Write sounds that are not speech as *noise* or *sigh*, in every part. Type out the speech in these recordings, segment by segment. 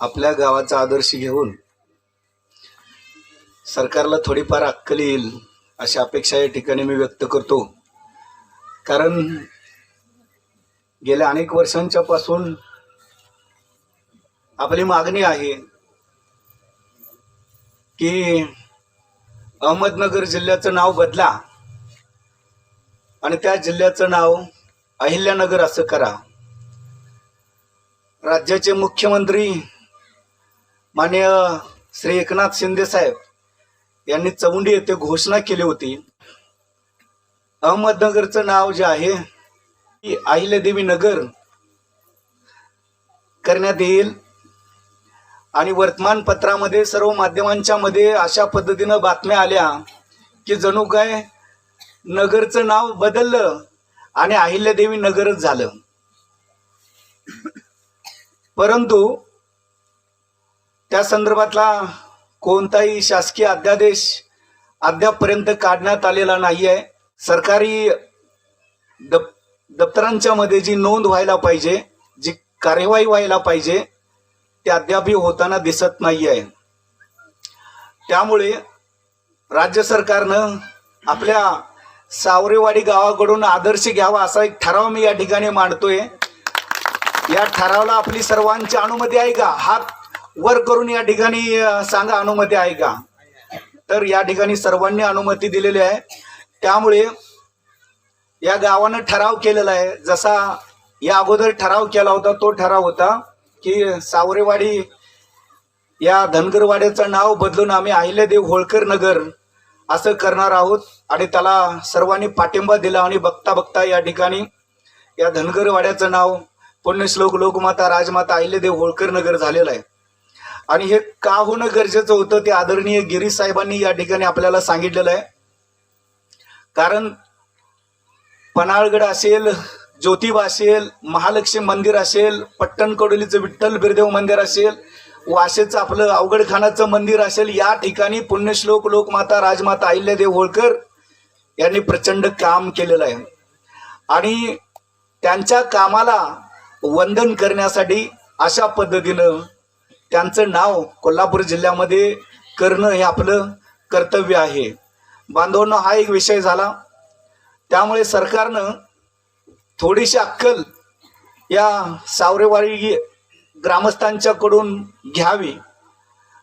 आपल्या गावाचा आदर्श घेऊन सरकारला थोडीफार अक्कल येईल अशी अपेक्षा या ठिकाणी मी व्यक्त करतो. कारण गेल्या अनेक वर्षांच्या पासून आपली मागणी आहे की अहमदनगर जिल्ह्याचं नाव बदला आणि त्या जिल्ह्याचं नाव अहिल्यानगर असं करा. राज्याचे मुख्यमंत्री माननीय श्री एकनाथ शिंदे साहेब यांनी चौंडी येथे घोषणा केली होती. अहमदनगरचं नाव जे आहे ती अहिल्यादेवी नगर करण्यात येईल. आणि वर्तमानपत्रामध्ये सर्व माध्यमांच्या मध्ये अशा पद्धतीनं बातम्या आल्या की जणू काय नगरचं नाव बदललं आणि अहिल्यादेवी नगरच झालं. परंतु त्या संदर्भातला कोणताही शासकीय अध्यादेश अद्यापपर्यंत काढण्यात आलेला नाही आहे सरकारी दप दप्तरांच्या मध्ये जी नोंद व्हायला पाहिजे जी कार्यवाही व्हायला पाहिजे ते अद्यापही होताना दिसत नाही आहे त्यामुळे राज्य सरकारनं आपल्या सावरेवाडी गावाकडून आदर्श घ्यावा असा एक ठराव मी या ठिकाणी मांडतोय. या ठरावला आपली सर्वांची अनुमती आहे का? हात वर करून या ठिकाणी सांगा अनुमती आहे का? तर या ठिकाणी सर्वांनी अनुमती दिलेली आहे. त्यामुळे या गावानं ठराव केलेला आहे. जसा या अगोदर ठराव केला होता तो ठराव होता की सावरेवाडी या धनगरवाड्याचं नाव बदलून आम्ही अहिल्यादेव होळकर नगर असं करणार आहोत आणि त्याला सर्वांनी पाठिंबा दिला आणि बघता बघता या ठिकाणी या धनगरवाड्याचं नाव पुण्यश्लोक लोकमाता राजमाता अहिल्यादेव होळकर नगर झालेलं आहे. आणि हे का होणं गरजेचं होतं ते आदरणीय गिरीश साहेबांनी या ठिकाणी आपल्याला सांगितलेलं आहे. कारण पन्हाळगड असेल ज्योतिबा असेल महालक्ष्मी मंदिर असेल पट्टणकडोलीचं विठ्ठल बिरदेव मंदिर असेल वाशेचं आपलं अवघडखानाचं मंदिर असेल या ठिकाणी पुण्यश्लोक लोकमाता राजमाता अहिल्यादेव होळकर यांनी प्रचंड काम केलेलं आहे. आणि त्यांच्या कामाला वंदन करण्यासाठी अशा पद्धतीनं त्यांचं नाव कोल्हापूर जिल्ह्यामध्ये करणं हे आपलं कर्तव्य आहे. बांधवणं हा एक विषय झाला. त्यामुळे सरकारनं थोडीशी अक्कल या सावरेवाडी ग्रामस्थांच्याकडून घ्यावी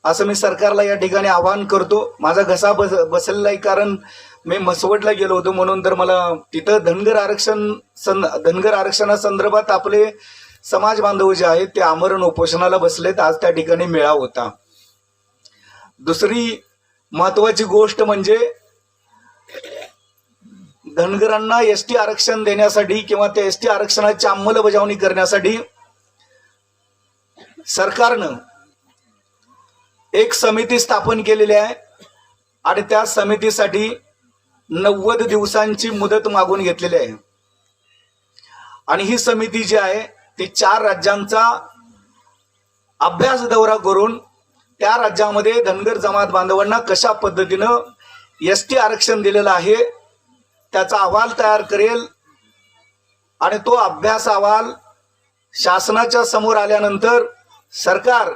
असं मी सरकारला या ठिकाणी आवाहन करतो. माझा घसा बस बसलेला आहे कारण मी मसवटला गेलो होतो म्हणून तर मला तिथं धनगर आरक्षण सं धनगर आरक्षणासंदर्भात आपले समाज बांधव जे आहेत ते आमरण उपोषणाला बसलेत. आज त्या ठिकाणी मेळा होता. दुसरी महत्वाची गोष्ट म्हणजे धनगरांना एस टी आरक्षण देण्यासाठी किंवा त्या एस टी आरक्षणाची अंमलबजावणी करण्यासाठी सरकारनं एक समिती स्थापन केलेली आहे आणि त्या समितीसाठी नव्वद दिवसांची मुदत मागून घेतलेली आहे. आणि ही समिती जी आहे ती चार राज्यांचा अभ्यास दौरा करून त्या राज्यामध्ये धनगर जमात बांधवांना कशा पद्धतीनं एस टी आरक्षण दिलेलं आहे त्याचा अहवाल तयार करेल आणि तो अभ्यास अहवाल शासनाच्या समोर आल्यानंतर सरकार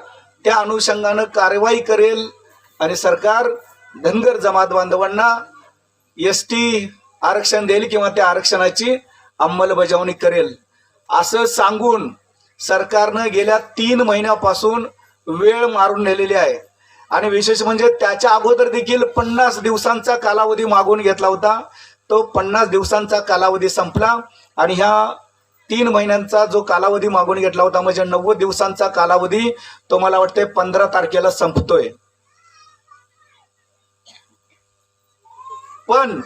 त्या अनुषंगानं कारवाई करेल आणि सरकार धनगर जमात बांधवांना एस टी आरक्षण देईल किंवा त्या आरक्षणाची अंमलबजावणी करेल. असं सांगून सरकारनं गेल्या तीन महिन्यापासून वेळ मारून नेलेली आहे. आणि विशेष म्हणजे त्याच्या अगोदर देखील पन्नास दिवसांचा कालावधी मागून घेतला होता. तो पन्नास दिवसांचा कालावधी संपला आणि ह्या तीन महिन्यांचा जो कालावधी मागून घेतला होता म्हणजे नव्वद दिवसांचा कालावधी तो मला वाटते पंधरा तारखेला संपतोय. पण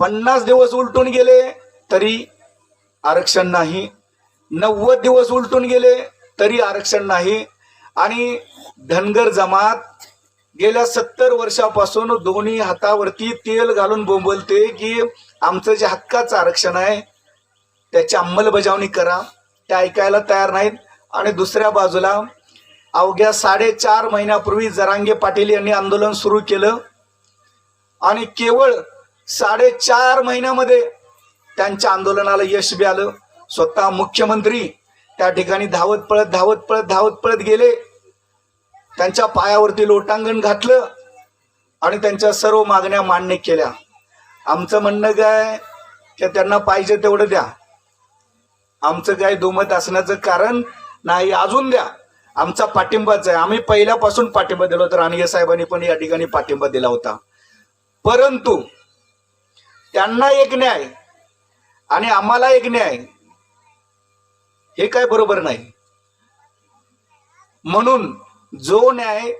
पन्नास दिवस उलटून गेले तरी आरक्षण नाही. नव्वद दिवस उलटून गेले तरी आरक्षण नाही. आणि धनगर जमात गेल्या सत्तर वर्षापासून दोन्ही हातावरती तेल घालून बोंबलते की आमचं जे हक्काचं आरक्षण आहे त्याची अंमलबजावणी करा. ते ऐकायला तयार नाहीत. आणि दुसऱ्या बाजूला अवघ्या साडेचार महिन्यापूर्वी जरांगे पाटील यांनी आंदोलन सुरू केलं. आणि केवळ साडेचार महिन्यामध्ये त्यांच्या आंदोलनाला यश बी आलं. स्वतः मुख्यमंत्री त्या ठिकाणी धावत पळत धावत पळत धावत पळत गेले. त्यांच्या पायावरती लोटांगण घातलं आणि त्यांच्या सर्व मागण्या मान्य केल्या. आमचं म्हणणं काय? की त्यांना पाहिजे तेवढं द्या. आमचं काय दुमत असण्याचं कारण नाही अजून द्या. आमचा पाठिंबाच आहे. आम्ही पहिल्यापासून पाठिंबा दिला होता. रानगे साहेबांनी पण या ठिकाणी पाठिंबा दिला होता. परंतु त्यांना एक न्याय आणि आम्हाला एक न्याय. हे काय बरोबर नाही. म्हणून जो न्याय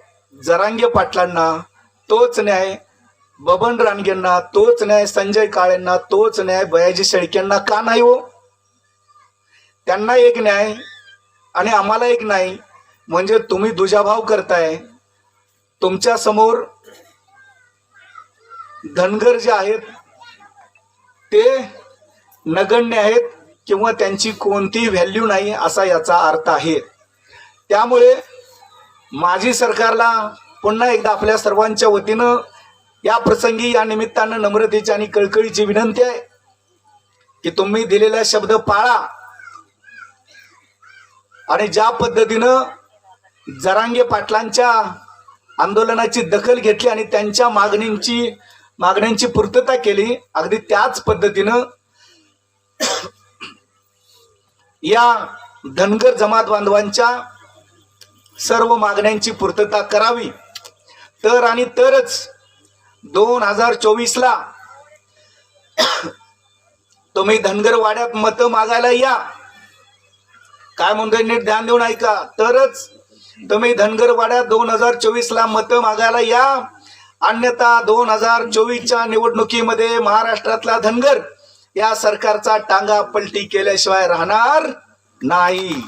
जरांगे पाटलांना तोच न्याय बबन रानगेंना तोच न्याय संजय काळेंना तोच न्याय बयाजी शेळकेंना का नाही हो? त्यांना एक न्याय आणि आम्हाला एक नाही. म्हणजे तुम्ही दुजाभाव करताय. तुमच्यासमोर धनगर जे आहेत ते नगण्य आहेत किंवा त्यांची कोणतीही व्हॅल्यू नाही असा याचा अर्थ आहे. त्यामुळे माजी सरकारला पुन्हा एकदा आपल्या सर्वांच्या वतीनं या प्रसंगी या निमित्तानं नम्रतेची आणि कळकळीची विनंती आहे की तुम्ही दिलेला शब्द पाळा. आणि ज्या पद्धतीनं जरांगे पाटलांच्या आंदोलनाची दखल घेतली आणि त्यांच्या मागणींची मागण्यांची पूर्तता केली अगदी त्याच पद्धतीनं या धनगर जमात बांधवांच्या सर्व मागण्यांची पूर्तता करावी. तर आणि तरच दोन हजार चोवीसला *coughs* तुम्ही धनगर वाड्यात मतं मागायला या. काय म्हणतोय नीट ध्यान देऊन ऐका. तरच तुम्ही धनगर वाड्यात दोन हजार चोवीस ला मतं मागायला या. अन्यथा दोन हजार चोवीसच्या निवडणुकीमध्ये महाराष्ट्रातला धनगर या सरकारचा टांगा पलटी केल्याशिवाय राहणार नाही.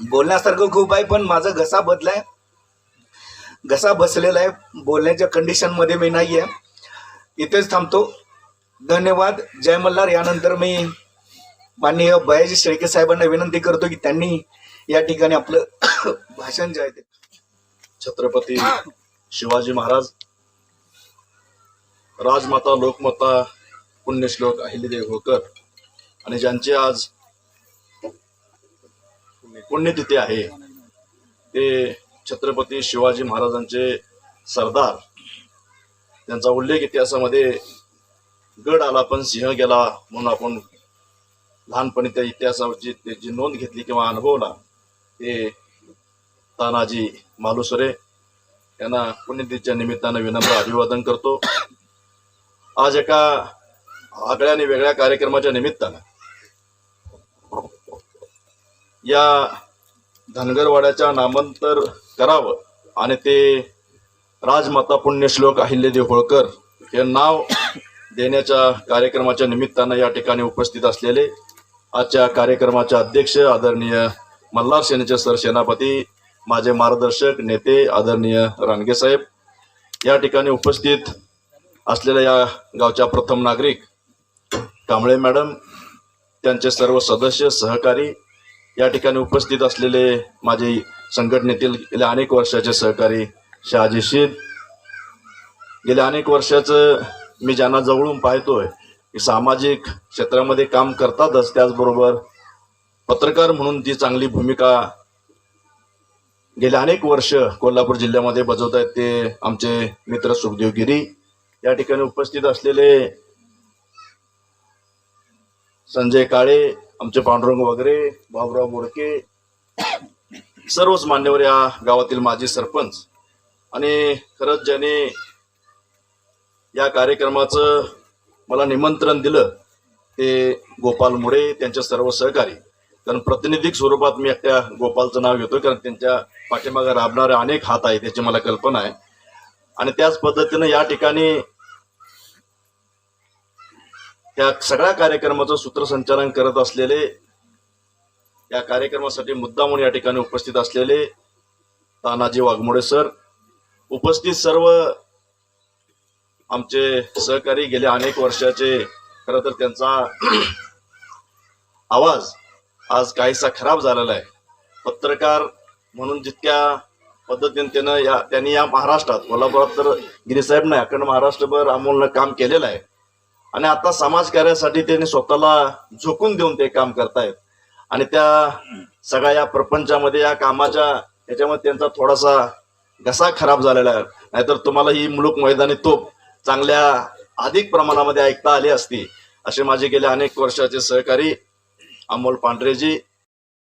बोलण्यासारखं खूप आहे पण माझा घसा बदलाय. घसा बसलेला आहे. बोलण्याच्या कंडिशनमध्ये मी नाही आहे इथेच थांबतो. धन्यवाद. जय मल्हार. यानंतर मी माननीय बयाजी शेळके साहेबांना विनंती करतो की त्यांनी या ठिकाणी आपलं *coughs* भाषण जे आहे ते छत्रपती शिवाजी महाराज राजमाता लोकमाता पुण्यश्लोक अहिल्यादेवी होळकर आणि ज्यांची आज पुण्यतिथी आहे ते छत्रपती शिवाजी महाराजांचे सरदार त्यांचा उल्लेख इतिहासामध्ये गड आला पण सिंह गेला म्हणून आपण लहानपणी त्या इतिहासाची त्याची नोंद घेतली किंवा अनुभवला ते तानाजी मालुसरे यांना पुण्यतिथीच्या निमित्तानं विनम्र अभिवादन करतो. आज एका आगळ्या आणि वेगळ्या कार्यक्रमाच्या निमित्तानं या धनगरवाड्याच्या नामांतर करावं आणि ते राजमाता पुण्यश्लोक अहिल्यदेव होळकर हे नाव देण्याच्या कार्यक्रमाच्या निमित्तानं या ठिकाणी उपस्थित असलेले आजच्या कार्यक्रमाचे अध्यक्ष आदरणीय मल्हार सेनेचे सर सेनापती माझे मार्गदर्शक नेते आदरणीय रानगे साहेब या ठिकाणी उपस्थित असलेल्या या गावच्या प्रथम नागरिक कांबळे मॅडम त्यांचे सर्व सदस्य सहकारी या ठिकाणी उपस्थित असलेले माझे संघटनेतील गेल्या अनेक वर्षाचे सहकारी शहाजी शीद. गेल्या अनेक वर्षाचं मी ज्यांना जवळून पाहतोय की सामाजिक क्षेत्रामध्ये काम करतातच त्याचबरोबर पत्रकार म्हणून ती चांगली भूमिका गेल्या अनेक वर्ष कोल्हापूर जिल्ह्यामध्ये बजावत आहेत ते आमचे मित्र सुखदेव गिरी. या ठिकाणी उपस्थित असलेले संजय काळे आमचे पांडुरंग वगैरे बाबुराव बोडके सर्वच मान्यवर या गावातील माजी सरपंच. आणि खरंच ज्याने या कार्यक्रमाचं मला निमंत्रण दिलं ते गोपाल मुळे त्यांचे सर्व सहकारी. कारण प्रतिनिधिक स्वरूपात मी एकट्या गोपालचं नाव घेतोय कारण त्यांच्या पाठीमागे राबणारे अनेक हात आहेत त्याची मला कल्पना आहे. आणि त्याच पद्धतीनं या ठिकाणी त्या सगळ्या कार्यक्रमाचं सूत्रसंचालन करत असलेले या कार्यक्रमासाठी मुद्दा म्हणून या ठिकाणी उपस्थित असलेले तानाजी वाघमोडे सर उपस्थित सर्व आमचे सहकारी गेल्या अनेक वर्षाचे खरं तर त्यांचा *clears throat* आवाज आज काहीसा खराब झालेला आहे. पत्रकार म्हणून जितक्या पद्धतीने त्यानं या त्यांनी या महाराष्ट्रात कोल्हापुरात तर गिरीसाहेब नाही अखंड महाराष्ट्रभर अमोलनं काम केलेलं आहे. आणि आता समाजकार्यासाठी त्यांनी स्वतःला झोकून देऊन ते काम करतायत. आणि त्या सगळ्या या प्रपंचामध्ये या कामाच्या याच्यामध्ये त्यांचा थोडासा घसा खराब झालेला आहे. नाहीतर तुम्हाला ही मुलूक मैदानी तोप चांगल्या अधिक प्रमाणामध्ये ऐकता आली असती असे माझे गेल्या अनेक वर्षाचे सहकारी अमोल पांढरेजी